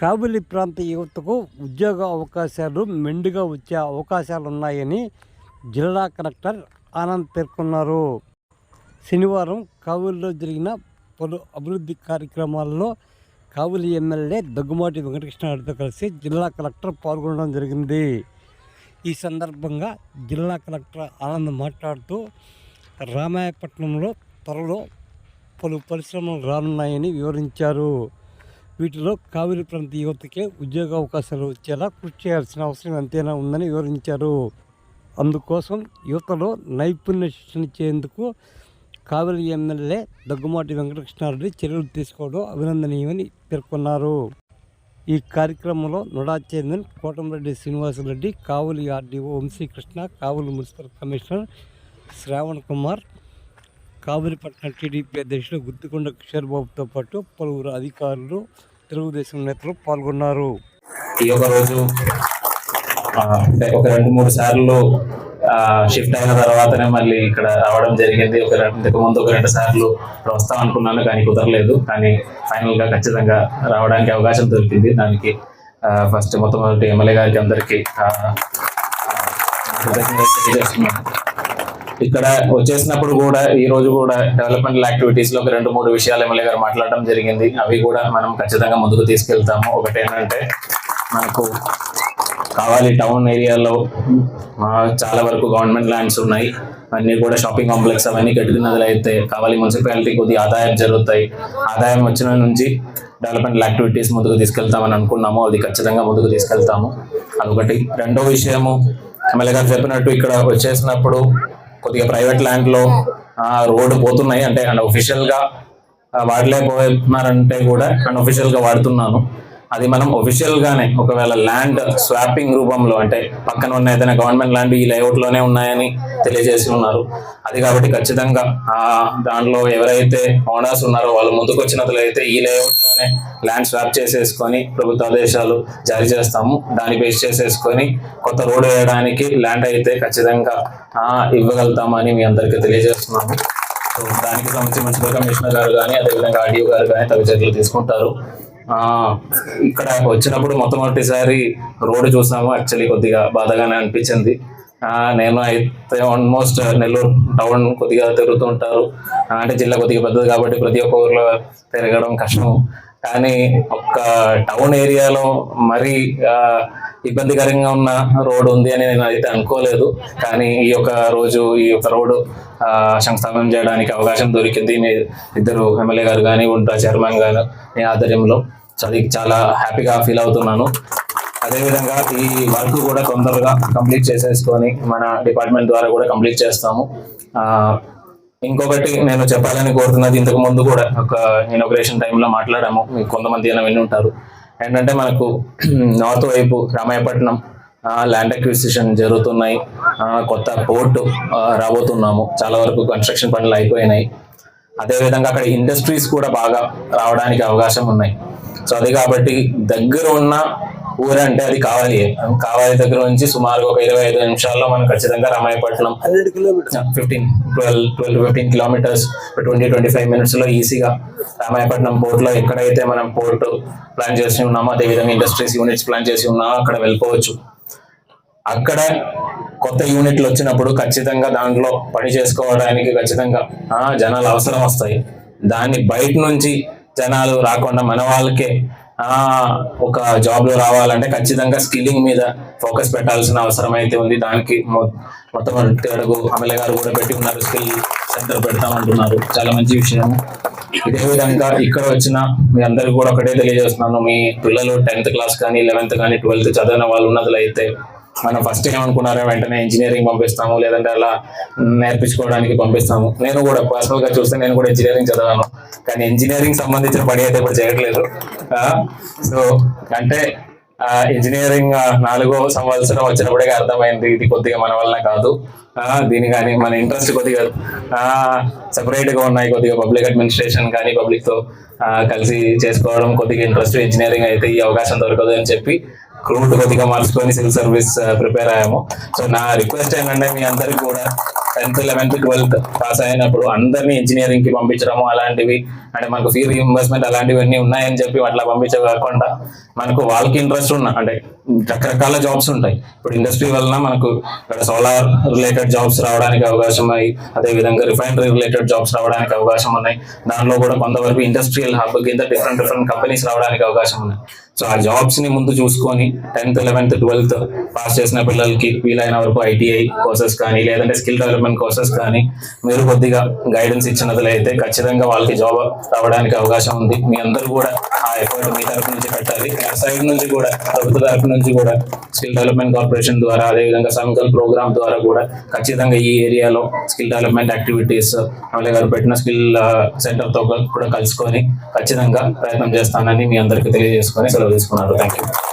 కాబూలి ప్రాంత యువతకు ఉద్యోగ అవకాశాలు మెండుగా వచ్చే అవకాశాలు ఉన్నాయని జిల్లా కలెక్టర్ ఆనంద్ పేర్కొన్నారు. శనివారం కావలిలో జరిగిన పలు అభివృద్ధి కార్యక్రమాల్లో కావలి ఎమ్మెల్యే దగ్గుమాటి వెంకటకృష్ణారెడ్డితో కలిసి జిల్లా కలెక్టర్ పాల్గొనడం జరిగింది. ఈ సందర్భంగా జిల్లా కలెక్టర్ ఆనంద్ మాట్లాడుతూ రామాయపట్నంలో త్వరలో పలు పరిశ్రమలు రానున్నాయని వివరించారు. వీటిలో కావిరి ప్రాంత యువతకే ఉద్యోగ అవకాశాలు వచ్చేలా కృషి చేయాల్సిన అవసరం ఎంతైనా ఉందని వివరించారు. అందుకోసం యువతలో నైపుణ్య శిక్షణ ఇచ్చేందుకు కావలి ఎమ్మెల్యే దగ్గుమాటి వెంకటకృష్ణారెడ్డి చర్యలు తీసుకోవడం అభినందనీయమని పేర్కొన్నారు. ఈ కార్యక్రమంలో NUDA chairman Kotamreddy Srinivasareddy Kavali RDO Vamsikrishna Kavali municipal commissioner Sravan Kumar Kavalipatnam TDP అధ్యక్షుడు గుత్తికొండ కిషోర్ బాబుతో పాటు పలువురు అధికారులు తెలుగుదేశం నేతలు పాల్గొన్నారు. ఈ ఒక రోజు అంటే ఒక రెండు మూడు సార్లు షిఫ్ట్ అయిన తర్వాతనే మళ్ళీ ఇక్కడ రావడం జరిగింది. ఒక రెండు ఇంతకు ముందు ఒక రెండు సార్లు వస్తాం అనుకున్నాను కానీ కుదరలేదు. కానీ ఫైనల్గా ఖచ్చితంగా రావడానికి అవకాశం దొరికింది. దానికి ఫస్ట్ మొట్టమొదటి ఎమ్మెల్యే గారికి అందరికీ కృతజ్ఞతలు తెలియజేస్తున్నాను. ఇక్కడ వచ్చేసినప్పుడు కూడా ఈ రోజు కూడా డెవలప్మెంట్ యాక్టివిటీస్లో రెండు మూడు విషయాలు ఎమ్మెల్యే గారు మాట్లాడడం జరిగింది. అవి కూడా మనం ఖచ్చితంగా ముందుకు తీసుకెళ్తాము. ఒకటి ఏంటంటే మనకు కావాలి టౌన్ ఏరియాలో చాలా వరకు గవర్నమెంట్ ల్యాండ్స్ ఉన్నాయి. అన్నీ కూడా షాపింగ్ కాంప్లెక్స్ అవన్నీ కట్టుకున్నది అయితే కావాలి మున్సిపాలిటీ కొద్దిగా ఆదాయం జరుగుతాయి. ఆదాయం వచ్చిన నుంచి డెవలప్మెంట్ యాక్టివిటీస్ ముందుకు తీసుకెళ్తామని అనుకున్నాము. అది ఖచ్చితంగా ముందుకు తీసుకెళ్తాము. అదొకటి. రెండో విషయము ఎమ్మెల్యే గారు చెప్పినట్టు ఇక్కడ వచ్చేసినప్పుడు కొద్దిగా ప్రైవేట్ ల్యాండ్లో రోడ్డు పోతున్నాయి. అంటే ఒఫిషియల్గా వాడలేకపోతున్నారంటే కూడా అన్అఫిషియల్గా వాడుతున్నాను. అది మనం ఒఫిషియల్ గానే ఒకవేళ ల్యాండ్ స్వాపింగ్ రూపంలో అంటే పక్కన ఉన్న ఏదైనా గవర్నమెంట్ ల్యాండ్ ఈ లేఅవుట్లోనే ఉన్నాయని తెలియజేసి ఉన్నారు. అది కాబట్టి ఖచ్చితంగా ఆ దానిలో ఎవరైతే ఓనర్స్ ఉన్నారో వాళ్ళు ముందుకు వచ్చినట్లయితే ఈ లేఅవుట్లోనే ల్యాండ్ స్వాప్ చేసేసుకొని ప్రభుత్వ ఆదేశాలు జారీ చేస్తాము. దాన్ని బేస్ చేసేసుకొని కొత్త రోడ్డు వేయడానికి ల్యాండ్ అయితే ఖచ్చితంగా ఆ, ఇవ్వగలుగుతామని మీ అందరికీ తెలియజేస్తున్నాము. సో దానికి సంబంధించి మున్సిపల్ కమిషనర్ గారు కానీ అదేవిధంగా ఆర్డీఓ గారు కానీ తగు చర్యలు తీసుకుంటారు. ఇక్కడ వచ్చినప్పుడు మొట్టమొదటిసారి రోడ్డు చూసాము యాక్చువల్లీ కొద్దిగా బాధగానే అనిపించింది. నేను అయితే ఆల్మోస్ట్ నెల్లూరు టౌన్ కొద్దిగా తిరుగుతూ ఉంటారు. అంటే జిల్లా కొద్దిగా పెద్దది కాబట్టి ప్రతి ఒక్క ఊర్లో తిరగడం కష్టం. కానీ ఒక్క టౌన్ ఏరియాలో మరీ ఇబ్బందికరంగా ఉన్న రోడ్డు ఉంది అని నేను అయితే అనుకోలేదు. కానీ ఈ యొక్క రోజు ఈ యొక్క రోడ్డు ఆ, శంకుస్థాపనం చేయడానికి అవకాశం దొరికింది. మీ ఇద్దరు ఎమ్మెల్యే గారు కానీ ఉంటా చైర్మన్ గారు మీ ఆధ్వర్యంలో. చదివి చాలా హ్యాపీగా ఫీల్ అవుతున్నాను. అదేవిధంగా ఈ వర్క్ కూడా తొందరగా కంప్లీట్ చేసేసుకొని మన డిపార్ట్మెంట్ ద్వారా కూడా కంప్లీట్ చేస్తాము. ఇంకొకటి నేను చెప్పాలని కోరుతున్నది ఇంతకు ముందు కూడా ఒక ఇనాగ్రేషన్ టైంలో మాట్లాడాము. కొంతమంది అయినా విని ఉంటారు ఏంటంటే మనకు నార్త్ వైపు రామాయపట్నం ల్యాండ్ అక్విజిషన్ జరుగుతున్నాయి. కొత్త పోర్టు రాబోతున్నాము. చాలా వరకు కన్స్ట్రక్షన్ పనులు అయిపోయినాయి. అదేవిధంగా అక్కడ ఇండస్ట్రీస్ కూడా బాగా రావడానికి అవకాశం ఉన్నాయి. సో అది కాబట్టి దగ్గర ఉన్న ఊరు అంటే అది కావాలి. కావాలి దగ్గర నుంచి సుమారు ఒక ఇరవై ఐదు నిమిషాల్లో మనం ఖచ్చితంగా Ramayapatnam hundred kilometres. Fifteen twelve twelve fifteen kilometres twenty twenty five మినిట్స్లో ఈజీగా రామాయపట్నం పోర్ట్లో ఎక్కడైతే మనం పోర్ట్ ప్లాన్ చేసి ఉన్నామో అదేవిధంగా ఇండస్ట్రీస్ యూనిట్స్ ప్లాన్ చేసి ఉన్నామో అక్కడ వెళ్ళిపోవచ్చు. అక్కడ కొత్త యూనిట్లు వచ్చినప్పుడు ఖచ్చితంగా దాంట్లో పని చేసుకోవడానికి ఖచ్చితంగా జనాలు అవసరం వస్తాయి. దాన్ని బయట నుంచి జనాలు రాకుండా మన వాళ్ళకే ఒక జాబ్లో రావాలంటే ఖచ్చితంగా స్కిల్లింగ్ మీద ఫోకస్ పెట్టాల్సిన అవసరం అయితే ఉంది. దానికి మొ- మొట్టమొదటి అడుగు అమల గారు కూడా పెట్టి ఉన్నారు స్కిల్ సెంటర్ పెడతామంటున్నారు చాలా మంచి విషయం ఇదే విధంగా ఇక్కడ వచ్చిన మీ అందరికి కూడా ఒకటే తెలియజేస్తున్నాను. మీ పిల్లలు టెన్త్ క్లాస్ కానీ లెవెన్త్ కానీ ట్వెల్త్ చదివిన వాళ్ళు ఉన్నట్లయితే మనం ఫస్ట్ ఏమనుకున్నారో వెంటనే ఇంజనీరింగ్ పంపిస్తాము లేదంటే అలా నేర్పించుకోవడానికి పంపిస్తాము. నేను కూడా పర్సనల్గా చూస్తే నేను కూడా ఇంజనీరింగ్ చదివాను. కానీ ఇంజనీరింగ్ సంబంధించిన పని అయితే ఇప్పుడు చేయట్లేదు. సో అంటే ఇంజనీరింగ్ నాలుగో సంవత్సరం వచ్చినప్పుడే అర్థమైంది. ఇది కొద్దిగా మన వల్ల కాదు. ఆ, దీని కానీ మన ఇంట్రెస్ట్ కొద్దిగా సెపరేట్గా ఉన్నాయి. కొద్దిగా పబ్లిక్ అడ్మినిస్ట్రేషన్ కానీ పబ్లిక్తో కలిసి చేసుకోవడం కొద్దిగా ఇంట్రెస్ట్ ఇంజనీరింగ్ అయితే ఈ అవకాశం దొరకదు అని చెప్పి రూట్ కొద్దిగా మార్చుకొని సివిల్ సర్వీస్ ప్రిపేర్ అయ్యాము. సో నా రిక్వెస్ట్ ఏంటంటే మీ అందరికి కూడా టెన్త్ లెవెన్త్ ట్వెల్త్ పాస్ అయినప్పుడు అందరినీ ఇంజనీరింగ్కి పంపించడము అలాంటివి అంటే మనకు ఫీ రీఇంబర్స్మెంట్ అలాంటివన్నీ ఉన్నాయని చెప్పి అట్లా పంపించే కాకుండా మనకు వాళ్ళకి ఇంట్రెస్ట్ ఉన్న అంటే రకరకాల జాబ్స్ ఉంటాయి. ఇప్పుడు ఇండస్ట్రీ వలన మనకు ఇక్కడ సోలార్ రిలేటెడ్ జాబ్స్ రావడానికి అవకాశం ఉన్నాయి అదే విధంగా రిఫైనరీ రిలేటెడ్ జాబ్స్ రావడానికి అవకాశం ఉన్నాయి. దానిలో కూడా కొంతవరకు ఇండస్ట్రియల్ హబ్ కింద డిఫరెంట్ డిఫరెంట్ కంపెనీస్ రావడానికి అవకాశం ఉన్నాయి. సో ఆ జాబ్స్ని ముందు చూసుకొని టెన్త్ లెవెన్త్ ట్వెల్త్ పాస్ చేసిన పిల్లలకి వీలైన వరకు ఐటీఐ కోర్సెస్ కానీ లేదంటే స్కిల్ డెవలప్మెంట్ కోర్సెస్ కానీ మీరు కొద్దిగా గైడెన్స్ ఇచ్చినట్లయితే ఖచ్చితంగా వాళ్ళకి జాబ్ రావడానికి అవకాశం ఉంది. మీ అందరూ కూడా ఆ ఎఫర్ట్ మీ తరఫు నుంచి పెట్టాలి. ఆ సైడ్ నుంచి కూడా ప్రభుత్వ తరపు నుంచి కూడా స్కిల్ డెవలప్మెంట్ కార్పొరేషన్ ద్వారా అదేవిధంగా సంకల్ ప్రోగ్రామ్ ద్వారా కూడా ఖచ్చితంగా ఈ ఏరియాలో స్కిల్ డెవలప్మెంట్ యాక్టివిటీస్ అమలే గారు పెట్టిన స్కిల్ సెంటర్తో కూడా కలుసుకొని ఖచ్చితంగా ప్రయత్నం చేస్తానని మీ అందరికీ తెలియజేసుకొని సెలవు తీసుకున్నారు థ్యాంక్ యూ